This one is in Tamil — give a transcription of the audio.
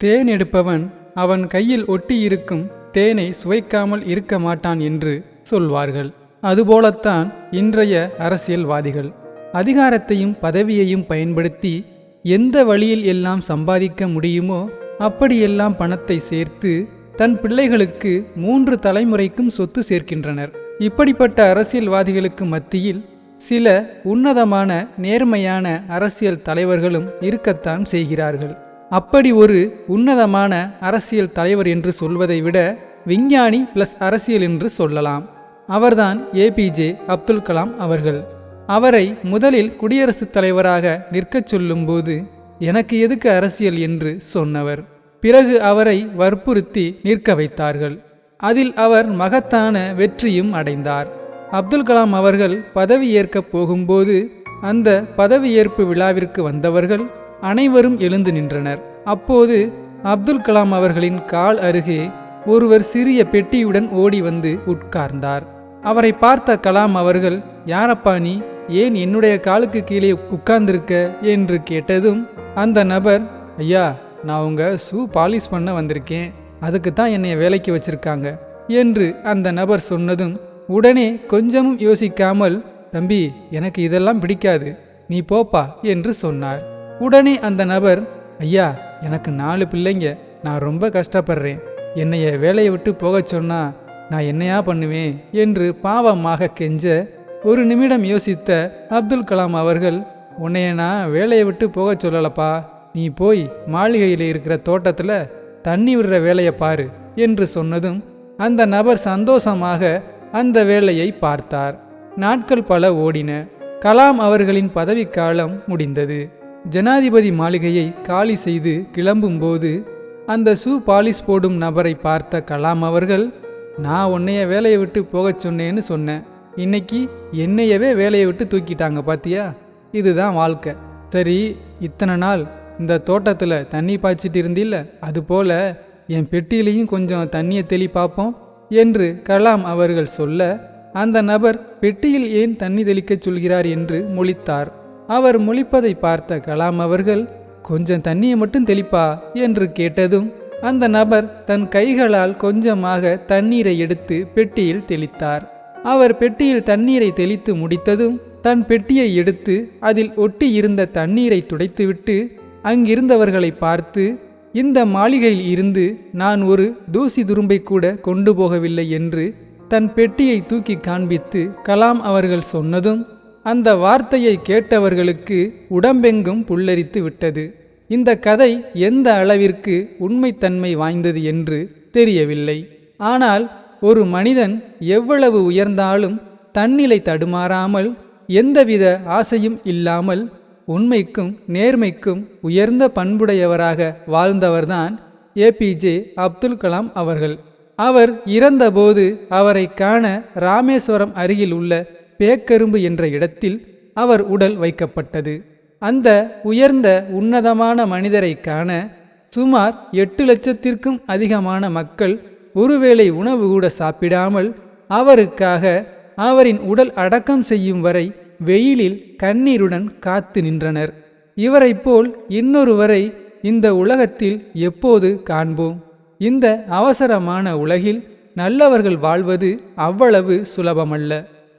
தேன் எடுப்பவன் அவன் கையில் ஒட்டியிருக்கும் தேனை சுவைக்காமல் இருக்க மாட்டான் என்று சொல்வார்கள். அதுபோலத்தான் இன்றைய அரசியல்வாதிகள். அதிகாரத்தையும் பதவியையும் பயன்படுத்தி எந்த வழியில் எல்லாம் சம்பாதிக்க முடியுமோ அப்படியெல்லாம் பணத்தை சேர்த்து தன் பிள்ளைகளுக்கு மூன்று தலைமுறைக்கும் சொத்து சேர்க்கின்றனர். இப்படிப்பட்ட அரசியல்வாதிகளுக்கு மத்தியில் சில உன்னதமான நேர்மையான அரசியல் தலைவர்களும் இருக்கத்தான் செய்கிறார்கள். அப்படி ஒரு உன்னதமான அரசியல் தலைவர் என்று சொல்வதை விட விஞ்ஞானி பிளஸ் அரசியல் என்று சொல்லலாம். அவர்தான் ஏபிஜே அப்துல் கலாம் அவர்கள். அவரை முதலில் குடியரசுத் தலைவராக நிற்கச் சொல்லும்போது எனக்கு எதுக்கு அரசியல்? என்று சொன்னவர். பிறகு அவரை வற்புறுத்தி நிற்க வைத்தார்கள். அதில் அவர் மகத்தான வெற்றியும் அடைந்தார். அப்துல் கலாம் அவர்கள் பதவி ஏற்கப் போகும்போது அந்த பதவியேற்பு விழாவிற்கு வந்தவர்கள் அனைவரும் எழுந்து நின்றனர். அப்போது அப்துல் கலாம் அவர்களின் கால் அருகே ஒருவர் சிறிய பெட்டியுடன் ஓடி வந்து உட்கார்ந்தார். அவரை பார்த்த கலாம் அவர்கள் யாரப்பா நீ? ஏன் என்னுடைய காலுக்கு கீழே உட்கார்ந்திருக்க? என்று கேட்டதும் அந்த நபர் ஐயா நான் உங்க ஷூ பாலிஷ் பண்ண வந்திருக்கேன். அதுக்கு தான் என்னை வேலைக்கு வச்சிருக்காங்க. என்று அந்த நபர் சொன்னதும் உடனே கொஞ்சமும் யோசிக்காமல் தம்பி எனக்கு இதெல்லாம் பிடிக்காது. நீ போப்பா என்று சொன்னார். உடனே அந்த நபர் ஐயா எனக்கு நாலு பிள்ளைங்க. நான் ரொம்ப கஷ்டப்படுறேன். என்னைய வேலையை விட்டு போகச் சொன்னா நான் என்னையா பண்ணுவேன்? என்று பாவமாக கெஞ்ச ஒரு நிமிடம் யோசித்த அப்துல் கலாம் அவர்கள் உன்னைய நான் வேலையை விட்டு போகச் சொல்லலப்பா. நீ போய் மாளிகையில் இருக்கிற தோட்டத்தில் தண்ணி விடுற வேலையை பாரு என்று சொன்னதும் அந்த நபர் சந்தோஷமாக அந்த வேலையை பார்த்தார். நாட்கள் பல ஓடின. கலாம் அவர்களின் பதவிக்காலம் முடிந்தது. ஜனாதிபதி மாளிகையை காலி செய்து கிளம்பும்போது அந்த ஷூ பாலிஷ் போடும் நபரை பார்த்த கலாம் அவர்கள் நான் உன்னைய வேலையை விட்டு போகச் சொன்னேன்னு சொன்னேன். இன்னைக்கு என்னையவே வேலையை விட்டு தூக்கிட்டாங்க பாத்தியா? இதுதான் வாழ்க்கை. சரி இத்தனை நாள் இந்த தோட்டத்தில் தண்ணி பாய்ச்சிட்டு இருந்தில்ல? அதுபோல என் பெட்டியிலையும் கொஞ்சம் தண்ணியை தெளி பார்ப்போம் என்று கலாம் அவர்கள் சொல்ல அந்த நபர் பெட்டியில் ஏன் தண்ணி தெளிக்கச் சொல்கிறார்? என்று மொழித்தார். அவர் முழிப்பதை பார்த்த கலாம் அவர்கள் கொஞ்சம் தண்ணியை மட்டும் தெளிப்பா? என்று கேட்டதும் அந்த நபர் தன் கைகளால் கொஞ்சமாக தண்ணீரை எடுத்து பெட்டியில் தெளித்தார். அவர் பெட்டியில் தண்ணீரை தெளித்து முடித்ததும் தன் பெட்டியை எடுத்து அதில் ஒட்டி இருந்த தண்ணீரை துடைத்துவிட்டு அங்கிருந்தவர்களை பார்த்து இந்த மாளிகையில் இருந்து நான் ஒரு தூசி துரும்பை கூட கொண்டு போகவில்லை என்று தன் பெட்டியை தூக்கி காண்பித்து கலாம் அவர்கள் சொன்னதும் அந்த வார்த்தையை கேட்டவர்களுக்கு உடம்பெங்கும் புல்லரித்து விட்டது. இந்த கதை எந்த அளவிற்கு உண்மைத்தன்மை வாய்ந்தது என்று தெரியவில்லை. ஆனால் ஒரு மனிதன் எவ்வளவு உயர்ந்தாலும் தன்னிலை தடுமாறாமல் எந்தவித ஆசையும் இல்லாமல் உண்மைக்கும் நேர்மைக்கும் உயர்ந்த பண்புடையவராக வாழ்ந்தவர்தான் ஏபிஜே அப்துல் கலாம் அவர்கள். அவர் இறந்தபோது அவரை காண ராமேஸ்வரம் அருகில் உள்ள பேக்கரும்பு என்ற இடத்தில் அவர் உடல் வைக்கப்பட்டது. அந்த உயர்ந்த உன்னதமான மனிதரை காண சுமார் எட்டு லட்சத்திற்கும் அதிகமான மக்கள் ஒருவேளை உணவு கூட சாப்பிடாமல் அவருக்காக அவரின் உடல் அடக்கம் செய்யும் வரை வெயிலில் கண்ணீருடன் காத்து நின்றனர். இவரைப் போல் இன்னொருவரை இந்த உலகத்தில் எப்போது காண்போம்? இந்த அவசரமான உலகில் நல்லவர்கள் வாழ்வது அவ்வளவு சுலபமல்ல.